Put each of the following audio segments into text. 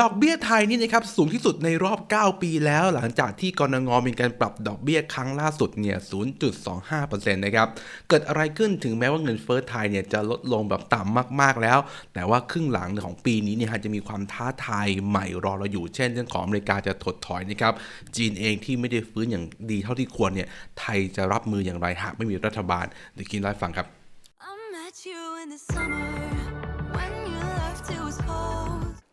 ดอกเบี้ยไทยนี่นะครับสูงที่สุดในรอบ 9 ปีแล้ว หลังจากที่กรงงมีการปรับดอกเบี้ยครั้งล่าสุดเนี่ย 0.25%นะครับเกิดอะไรขึ้นถึงแม้ว่าเงินเฟ้อไทยเนี่ยจะลดลงแบบต่ำมากๆแล้ว แต่ว่าครึ่งหลังของปีนี้เนี่ยจะมีความท้าทายใหม่รอเราอยู่ เช่นเรื่องของอเมริกาจะถดถอยนะครับจีนเองที่ไม่ได้ฟื้นอย่างดีเท่าที่ควรเนี่ยไทยจะรับมืออย่างไรหากไม่มีรัฐบาลเดี๋ยวกินไลฟ์ฟังครับ I met you in the summer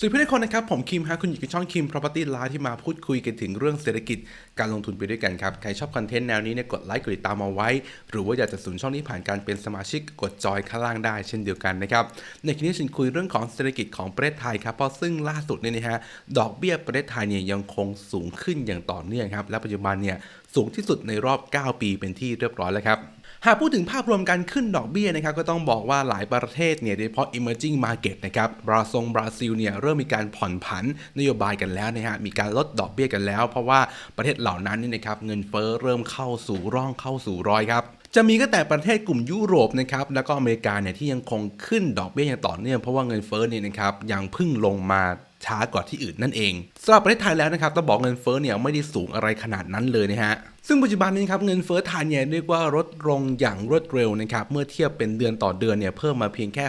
สวัสดีเพื่อนทุกคนนะครับ ผมคิมฮะคุณอยู่กับช่องคิม Property Live ที่มาพูดคุยกันถึงเรื่องเศรษฐกิจการลงทุนไปด้วยกันครับ ใครชอบคอนเทนต์แนวนี้เนี่ยกดไลค์กดติดตามเอาไว้ หรือว่าอยากจะสนับสนุนช่องนี้ผ่านการเป็นสมาชิกกดจอยข้างล่างได้เช่นเดียวกันนะครับ ในคลิปนี้ฉันคุยเรื่องของเศรษฐกิจของประเทศไทยครับเพราะซึ่งล่าสุดเนี่ยนะฮะดอกเบี้ยประเทศไทยเนี่ยยังคงสูงขึ้นอย่างต่อเนื่องครับและปัจจุบันเนี่ยสูงที่สุดในรอบ 9 ปีเป็นที่เรียบร้อยแล้วครับ หากพูดถึงภาพรวมการขึ้นดอกเบี้ยนะครับก็ต้องบอกว่าหลายประเทศเนี่ยโดยเฉพาะ emerging market นะครับบราซงบราซิลเนี่ยเริ่มมีการผ่อนผันนโยบายกันแล้วนะฮะมีการลดดอกเบี้ยกันแล้ว เพราะว่าประเทศเหล่านั้นนี่นะครับเงินเฟ้อเริ่มเข้าสู่ร่องเข้าสู่รอยครับจะมีก็แต่ประเทศกลุ่มยุโรปนะครับแล้วก็อเมริกาเนี่ยที่ยังคงขึ้นดอกเบี้ยอย่างต่อเนื่องเพราะว่าเงินเฟ้อเนี่ยนะครับยังพึ่งลงมาช้ากว่าที่อื่นนั่นเองสำหรับประเทศไทยแล้วนะครับต้องบอกเงินเฟ้อเนี่ยไม่ได้สูงอะไรขนาดนั้นเลยนะฮะ ซึ่งปัจจุบันนี้ครับเงินเฟ้อไทยเนี่ยเรียกว่าลดลงอย่างรวดเร็วนะครับเมื่อเทียบเป็นเดือนต่อเดือนเนี่ยเพิ่มมาเพียงแค่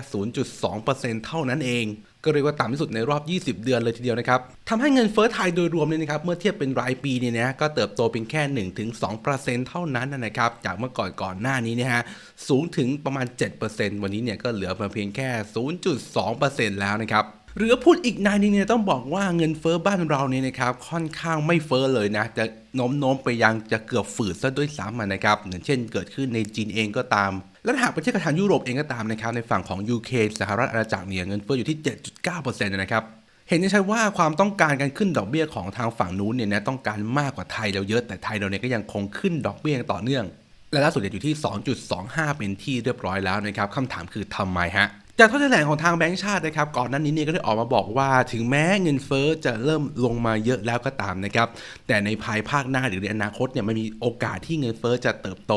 0.2%เท่านั้นเอง ก็เรียกว่าต่ำที่สุดในรอบ 20 เดือนเลยทีเดียวนะครับทำให้เงินเฟ้อไทยโดยรวมเนี่ยนะครับเมื่อเทียบเป็นรายปีเนี่ยนะก็เติบโตเป็นแค่ 1-2%เท่านั้นนะครับจากเมื่อก่อนก่อนหน้านี้นะฮะสูงถึงประมาณ 7%วันนี้เนี่ยก็เหลือมาเพียงแค่ 0.2%แล้วนะครับ หรือพูดอีกนายหนึงเนี่ยต้องบอกว่าเงินเฟ้อบ้านเราเนี่ยนะครับค่อนข้างไม่เฟ้อเลยนะจะโน้มโน้มไปยังจะเกือบฝืดซะด้วยซ้ำนะครับอย่างเช่นเกิดขึ้นในจีนเองก็ตาม และหากไปเทียบกับทางยุโรปเองก็ตามนะครับในฝั่งของ UK สหรัฐอาณาจักรเนี่ยเงินเฟ้ออยู่ที่ 7.9%นะครับเห็นได้ชัดว่าความต้องการการขึ้นดอกเบี้ยของทางฝั่งนู้นเนี่ยนะต้องการมากกว่าไทยเราเยอะแต่ไทยเราเนี่ยก็ยังคงขึ้นดอกเบี้ยต่อเนื่องและล่าสุดอยู่ที่ 2.25 เป็นที่เรียบร้อยแล้วนะครับคำถามคือทำไมฮะ จากข้อแถลงของทางแบงก์ชาตินะครับก่อนหน้านี้เนี่ยก็ได้ออกมาบอกว่าถึงแม้เงินเฟ้อจะเริ่มลงมาเยอะแล้วก็ตามนะครับแต่ในภายภาคหน้าหรือในอนาคตเนี่ยมันมีโอกาสที่เงินเฟ้อจะเติบโต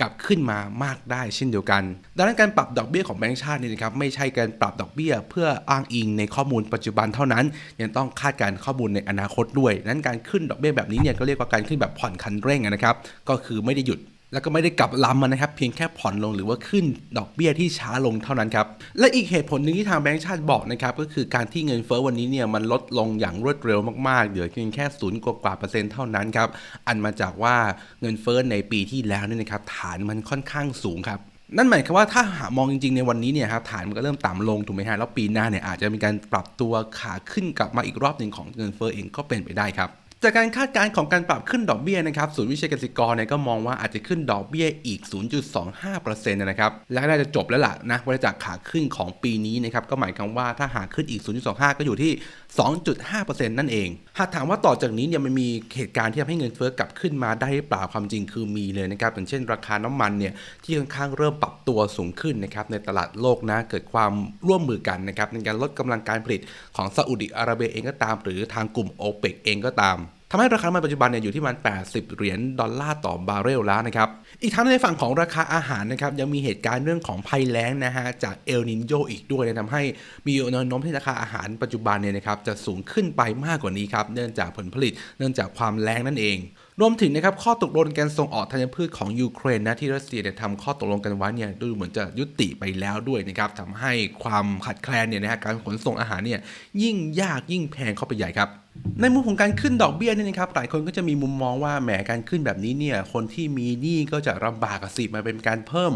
กลับขึ้นมามากได้เช่นเดียวกัน ดังนั้นการปรับดอกเบี้ยของแบงก์ชาตินี่นะครับไม่ใช่การปรับดอกเบี้ย เพื่ออ้างอิงในข้อมูลปัจจุบันเท่านั้น ยังต้องคาดการณ์ข้อมูลในอนาคตด้วย นั้นการขึ้นดอกเบี้ยแบบนี้เนี่ยก็เรียกว่าการขึ้นแบบผ่อนคันเร่งนะครับก็คือไม่ได้หยุด แล้วก็ไม่ได้กลับลำมานะครับ เพียงแค่ผ่อนลงหรือว่าขึ้นดอกเบี้ยที่ช้าลงเท่านั้นครับ และอีกเหตุผลหนึ่งที่ทางแบงก์ชาติบอกนะครับ ก็คือการที่เงินเฟ้อวันนี้เนี่ยมันลดลงอย่างรวดเร็วมากๆ เหลือเพียงแค่ศูนย์กว่าๆเปอร์เซ็นต์เท่านั้นครับ อันมาจากว่าเงินเฟ้อในปีที่แล้วเนี่ยนะครับฐานมันค่อนข้างสูงครับนั่นหมายความว่าถ้าหามองจริงๆในวันนี้เนี่ยครับฐานมันก็เริ่มต่ำลงถูกไหมฮะแล้วปีหน้าเนี่ยอาจจะมีการปรับตัวขาขึ้นกลับมาอีกรอบหนึ่งของเงินเฟ้อเองก็เป็นไปได้ครับ จากการคาดการณ์ของการปรับขึ้นดอกเบี้ยนะครับศูนย์วิเชียเกษตรกรเนี่ยก็มองว่าอาจจะขึ้นดอกเบี้ยอีก 0.25%นะครับและน่าจะจบแล้วล่ะนะวัฏจักรขาขึ้นของปีนี้นะครับก็หมายความว่าถ้าหากขึ้นอีก 0.25 ก็อยู่ที่2.5%นั่นเอง หากถามว่าต่อจากนี้เนี่ยมันมีเหตุการณ์ที่ทำให้เงินเฟ้อกลับขึ้นมาได้หรือเปล่าความจริงคือมีเลยนะครับอย่างเช่นราคาน้ำมันเนี่ยที่ค่อนข้างเริ่มปรับตัวสูงขึ้นนะครับในตลาดโลกนะเกิดความร่วมมือกันนะครับในการลดกำลังการผลิตของซาอุดิอาระเบียเองก็ตาม หรือทางกลุ่มโอเปกเองก็ตาม ทำให้ราคาน้ำมันปัจจุบันเนี่ยอยู่ที่ประมัน80 เหรียญดอลลาร์ต่อบาร์เรลแล้วนะครับ อีกทั้งในฝั่งของราคาอาหารนะครับยังมีเหตุการณ์เรื่องของภัยแล้งนะฮะจากเอลนินโยอีกด้วยนะทำให้มีแนวโน้มที่ราคาอาหารปัจจุบันเนี่ยนะครับจะสูงขึ้นไปมากกว่านี้ครับเนื่องจากผลผลิตเนื่องจากความแล้งนั่นเอง รวมถึงนะครับข้อตกลงการส่งออกธัญพืชของยูเครนนะที่รัสเซียเนี่ยทำข้อตกลงกันไว้เนี่ยดูเหมือนจะยุติไปแล้วด้วยนะครับทำให้ความขัดแคลนเนี่ยนะฮะการขนส่งอาหารเนี่ยยิ่งยากยิ่งแพงเข้าไปใหญ่ครับในมุมของการขึ้นดอกเบี้ยเนี่ยนะครับหลายคนก็จะมีมุมมองว่าแหมการขึ้นแบบนี้เนี่ยคนที่มีหนี้ก็จะลำบากกับสิมาเป็นการเพิ่ม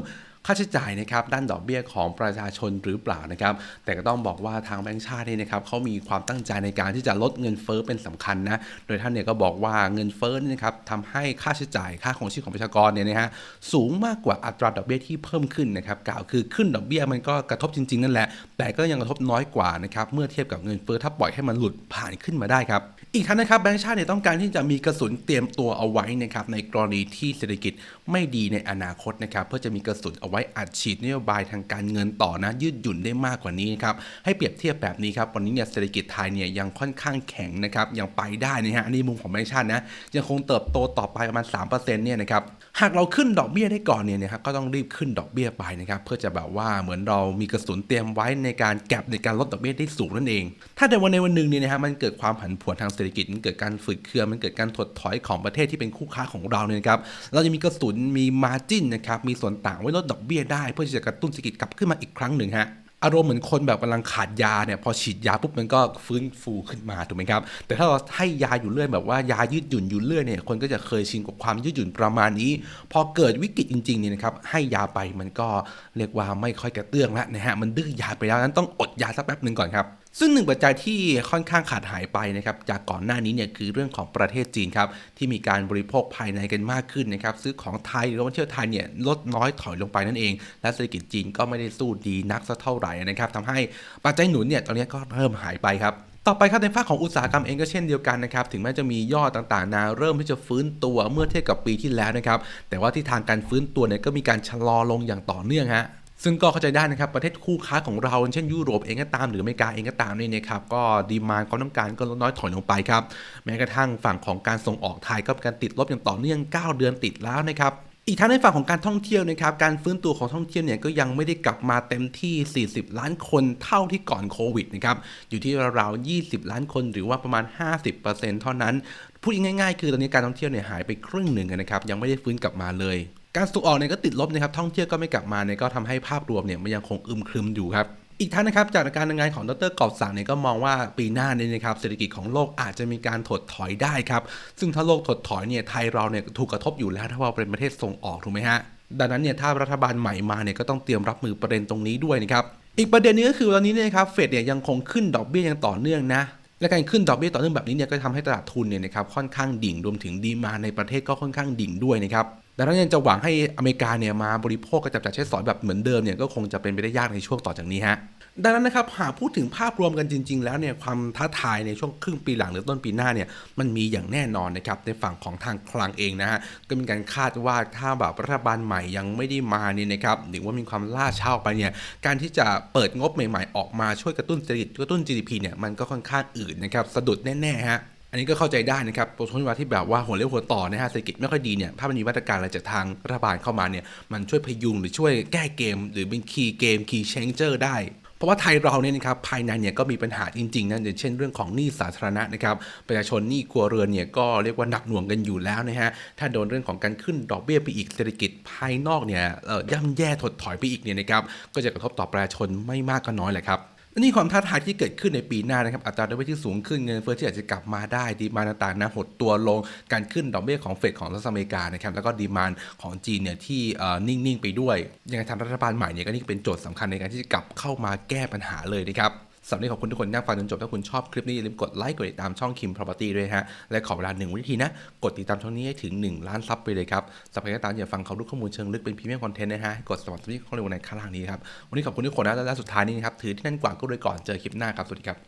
ค่าใช้จ่ายนะครับด้านดอกเบี้ยของประชาชนหรือเปล่านะครับ แต่ก็ต้องบอกว่าทางแบงก์ชาตินี่นะครับเขามีความตั้งใจในการที่จะลดเงินเฟ้อเป็นสำคัญนะ โดยท่านเนี่ยก็บอกว่าเงินเฟ้อเนี่ยนะครับทำให้ค่าใช้จ่ายค่าของชีพของประชากรเนี่ยนะฮะสูงมากกว่าอัตราดอกเบี้ยที่เพิ่มขึ้นนะครับกล่าวคือขึ้นดอกเบี้ยมันก็กระทบจริงๆนั่นแหละ แต่ก็ยังกระทบน้อยกว่านะครับเมื่อเทียบกับเงินเฟ้อถ้าปล่อยให้มันหลุดผ่านขึ้นมาได้ครับอีกทั้งนะครับแบงก์ชาติเนี่ยต้องการที่จะมีกระสุนเตรียมตัวเอาไว้นะครับในกรณีที่เศรษฐกิจไม่ดีในอนาคตนะครับเพื่อจะมีกระสุนเอาไว้ไว้อัดฉีดนโยบายทางการเงินต่อนะยืดหยุ่นได้มากกว่านี้ครับให้เปรียบเทียบแบบนี้ครับวันนี้เนี่ยเศรษฐกิจไทยเนี่ยยังค่อนข้างแข็งนะครับยังไปได้นะฮะอันนี้มุมของแบงก์ชาตินะยังคงเติบโตต่อไปประมาณ3%เนี่ยนะครับหากเราขึ้นดอกเบี้ยได้ก่อนเนี่ยนะครับก็ต้องรีบขึ้นดอกเบี้ยไปนะครับเพื่อจะแบบว่าเหมือนเรามีกระสุนเตรียมไว้ในการแก็บในการลดดอกเบี้ยได้สูงนั่นเอง ถ้าในวันในวันหนึ่งเนี่ยนะฮะมันเกิดความผันผวนทางเศรษฐกิจมันเกิดการฝืดเคืองมันเกิดการถดถอยของประเทศที่เป็นคู่ค้าของเราเนี่ยครับเราจะมีกระสุนมีมาจิ้นนะครับมีส่วนต่างไว้ลดดอกเบี้ยได้ เพื่อที่จะกระตุ้นเศรษฐกิจกลับขึ้นมาอีกครั้งหนึ่งฮะอารมณ์เหมือนคนแบบกำลังขาดยาเนี่ยพอฉีดยาปุ๊บมันก็ฟื้นฟูขึ้นมาถูกไหมครับ แต่ถ้าเราให้ยาอยู่เรื่อยแบบว่ายายืดหยุ่นอยู่เรื่อยเนี่ยคนก็จะเคยชินกับความยืดหยุ่นประมาณนี้ พอเกิดวิกฤตจริงๆเนี่ยนะครับให้ยาไปมันก็เรียกว่าไม่ค่อยกระเตื้องแล้วนะฮะมันดื้อยาไปแล้วนั้นต้องอดยาสักแป๊บหนึ่งก่อนครับ ซึ่งหนึ่งปัจจัยที่ค่อนข้างขาดหายไปนะครับจากก่อนหน้านี้เนี่ยคือเรื่องของประเทศจีนครับที่มีการบริโภคภายในกันมากขึ้นนะครับซื้อของไทยหรือว่าเที่ยวไทยเนี่ยลดน้อยถอยลงไปนั่นเอง และเศรษฐกิจจีนก็ไม่ได้สู้ดีนักสักเท่าไหร่นะครับทำให้ปัจจัยหนุนเนี่ยตอนนี้ก็เริ่มหายไปครับต่อไปครับในภาคของอุตสาหกรรมเองก็เช่นเดียวกันนะครับถึงแม้จะมียอดต่างๆนาเริ่มที่จะฟื้นตัวเมื่อเทียบกับปีที่แล้วนะครับแต่ว่าที่ทางการฟื้นตัวเนี่ยก็มีการชะลอลงอย่างต่อเนื่องฮะ ซึ่งก็เข้าใจได้นะครับประเทศคู่ค้าของเราเช่นยุโรปเองก็ตามหรืออเมริกาเองก็ตามนี่นะครับก็ดีมานความต้องการก็ลดน้อยถอยลงไปครับแม้กระทั่งฝั่งของการส่งออกไทยก็เป็นการติดลบอย่างต่อเนื่อง 9 เดือนติดแล้วนะครับอีกทั้งในฝั่งของการท่องเที่ยวนะครับการฟื้นตัวของท่องเที่ยวเนี่ยก็ยังไม่ได้กลับมาเต็มที่ 40 ล้านคนเท่าที่ก่อนโควิดนะครับอยู่ที่ราวๆ20 ล้านคนหรือว่าประมาณ 50%เท่านั้นพูดง่ายๆ คือตอนนี้การท่องเที่ยวเนี่ยหายไปครึ่งหนึ่งนะครับยังไม่ได้ฟื้นกลับมาเลย การส่งออกเนี่ยก็ติดลบนะครับท่องเที่ยวก็ไม่กลับมาเนี่ยก็ทำให้ภาพรวมเนี่ยมันยังคงอึมครึมอยู่ครับอีกทั้งนะครับจากการทำงานของดรกอบศักดิ์เนี่ยก็มองว่าปีหน้านี้นะครับเศรษฐกิจของโลกอาจจะมีการถดถอยได้ครับซึ่งถ้าโลกถดถอยเนี่ยไทยเราเนี่ยถูกกระทบอยู่แล้วถ้าเราเป็นประเทศส่งออกถูกไหมฮะดังนั้นเนี่ยถ้ารัฐบาลใหม่มาเนี่ยก็ต้องเตรียมรับมือประเด็นตรงนี้ด้วยนะครับอีกประเด็นนึงก็คือตอนนี้เนี่ยนะครับเฟดเนี่ยยังคงขึ้นดอกเบี้ยอย่างต่อเนื่องนะและการขึ้นดอกเบี้ยต่อเนื่องแบบนี้เนี่ยก็ทำให้ตลาดทุนเนี่ยนะครับค่อนข้างดิ่งรวมถึงดีมาในประเทศก็ค่อนข้างดิ่งด้วยนะครับ ดังนั้นยังจะหวังให้อเมริกาเนี่ยมาบริโภคกระจับจ่ายใช้สอยแบบเหมือนเดิมเนี่ยก็คงจะเป็นไปได้ยากในช่วงต่อจากนี้ฮะดังนั้นนะครับหากพูดถึงภาพรวมกันจริง ๆ แล้วเนี่ยความท้าทายในช่วงครึ่งปีหลังหรือต้นปีหน้าเนี่ยมันมีอย่างแน่นอนนะครับในฝั่งของทางคลังเองนะฮะก็มีการคาดว่าถ้าแบบรัฐบาลใหม่ยังไม่ได้มาเนี่ยนะครับหรือว่ามีความล่าช้าออกไปเนี่ยการที่จะเปิดงบใหม่ ๆ ออกมาช่วยกระตุ้นเศรษฐกิจกระตุ้น GDP เนี่ยมันก็ค่อนข้างอืดนะครับสะดุดแน่ๆฮะ อันนี้ก็เข้าใจได้นะครับตัวช่วงเวลาที่แบบว่าหัวเลี้ยวหัวต่อนะฮะเศรษฐกิจไม่ค่อยดีเนี่ยถ้ามันมีมาตรการอะไรจากทางรัฐบาลเข้ามาเนี่ยมันช่วยพยุงหรือช่วยแก้เกม หรือเป็นคีย์เกมคีย์เชนเจอร์ได้เพราะว่าไทยเราเนี่ยนะครับภายในเนี่ยก็มีปัญหาจริงๆนะอย่างเช่นเรื่องของหนี้สาธารณะนะครับประชาชนหนี้ครัวเรือนเนี่ยก็เรียกว่าหนักหน่วงกันอยู่แล้วนะฮะถ้าโดนเรื่องของการขึ้นดอกเบี้ยไปอีกเศรษฐกิจภายนอกเนี่ยย่ำแย่ถดถอยไปอีกเนี่ยนะครับก็จะกระทบต่อประชาชนไม่มากก็น้อยแหละครับ นี่ความท้าทายที่เกิดขึ้นในปีหน้านะครับอัตราดอกเบี้ยที่สูงขึ้นเงินเฟ้อที่อาจจะกลับมาได้ดีมานต่างๆนะหดตัวลงการขึ้นดอกเบี้ยของเฟดของสหรัฐอเมริกานะครับแล้วก็ดีมานของจีนเนี่ยที่นิ่ง ๆ ไปด้วยยังไงทางรัฐบาลใหม่เนี่ยก็นี่เป็นโจทย์สำคัญในการที่จะกลับเข้ามาแก้ปัญหาเลยนะครับ สำหรับขอบคุณทุกคนที่นั่งฟังจนจบ ถ้าคุณชอบคลิปนี้อย่าลืมกดไลค์กดติดตามช่องคิม Property ด้วยฮะ และขอเวลาหนึ่งวิธีนะ กดติดตามช่องนี้ให้ถึง 1 ล้านซับไปเลยครับสำหรับใครก็ตามอย่าฟังเขารู้ข้อมูลเชิงลึกเป็นพรีเมียมคอนเทนต์นะฮะให้กดสมัครสมาชิกข้อมูลในข้างล่างนี้ครับวันนี้ขอบคุณทุกคนนะและสุดท้ายนี้นะครับถือที่นั่นกว่าก็รวยก่อนเจอคลิปหน้าครับสวัสดีครับ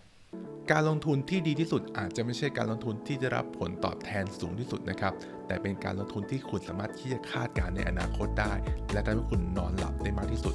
การลงทุนที่ดีที่สุดอาจจะไม่ใช่การลงทุนที่จะรับผลตอบแทนสูงที่สุดนะครับ แต่เป็นการลงทุนที่คุณสามารถที่จะคาดการณ์ในอนาคตได้ และทำให้คุณนอนหลับได้มากที่สุด